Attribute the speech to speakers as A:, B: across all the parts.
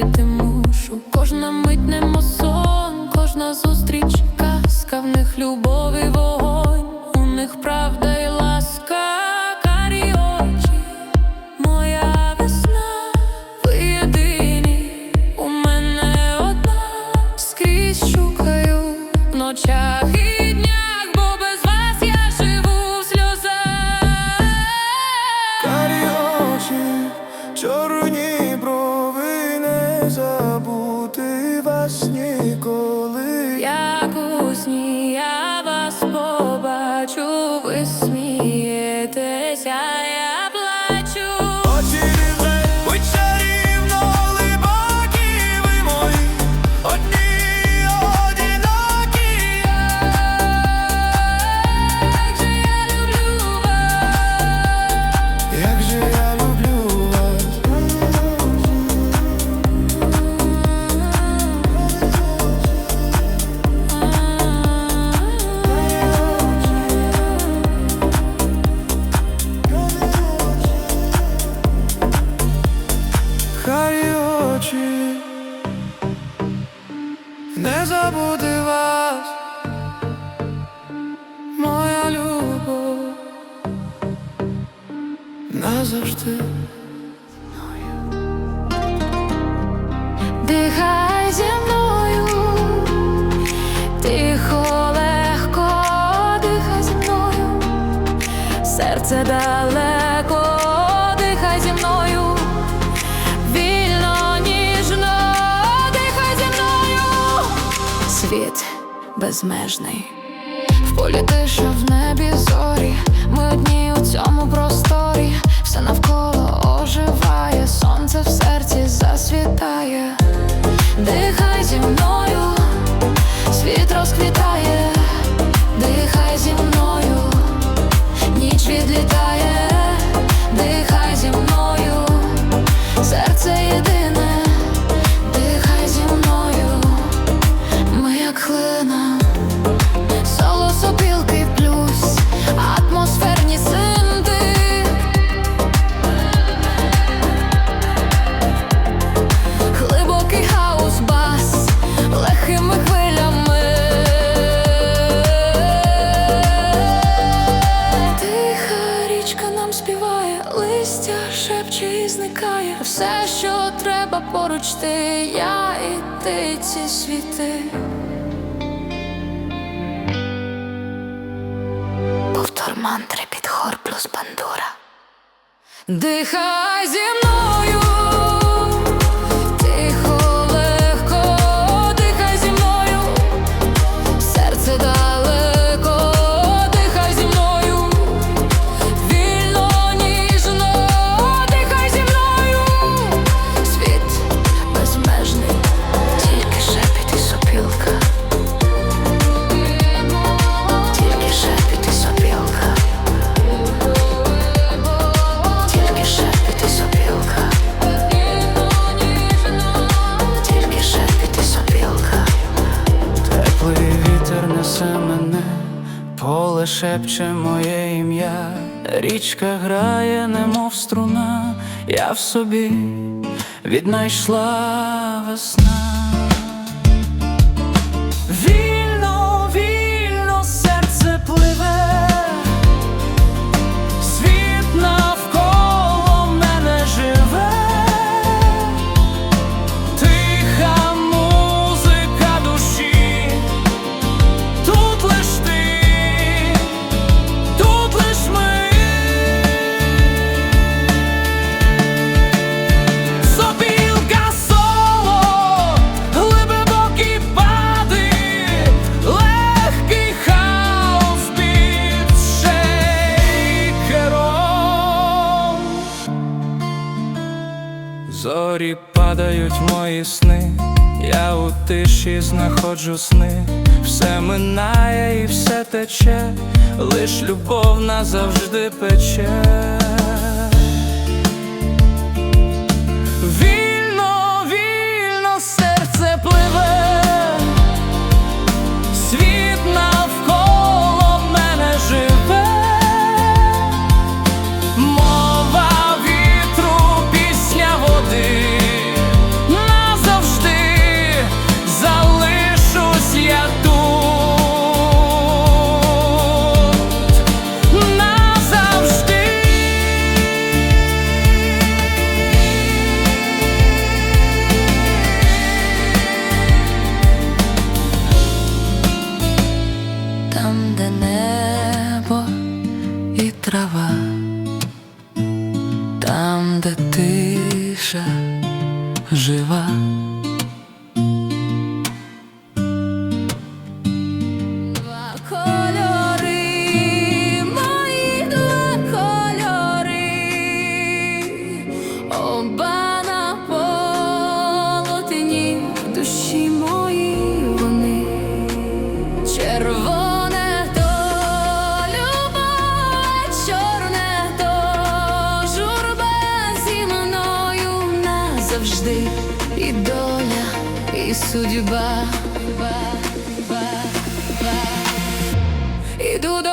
A: бачити мушу. Кожна мить немо сон, кожна зустріч казка, в них любов
B: with me. Не забути вас, моя любов. Назавжди.
A: Дихай зі мною, тихо, легко, дихай зі мною, серце далеко, безмежний. В полі тиша в небі зорі, ми одні у цьому просторі, все навколо оживає, сонце в серці засвітає, дихай зі мною, світ розквітає, дихай зі мною, ніч відлітає, дихай зі мною, серце єдине, треба ти, я і ти ці світи Повтор мантри під хор плюс бандура. Дихай зі мною,
B: шепче моє ім'я, річка грає, немов струна, я в собі віднайшла весна. Зорі падають мої сни, я у тиші знаходжу сни, все минає і все тече, лиш любов назавжди пече.
A: оба на полотні в душі мої вони червоне то люба, журба зі мною назавжди і доля, і судьба. Ба, ба, ба. Іду до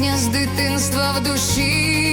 A: пісня з дитинства в душі.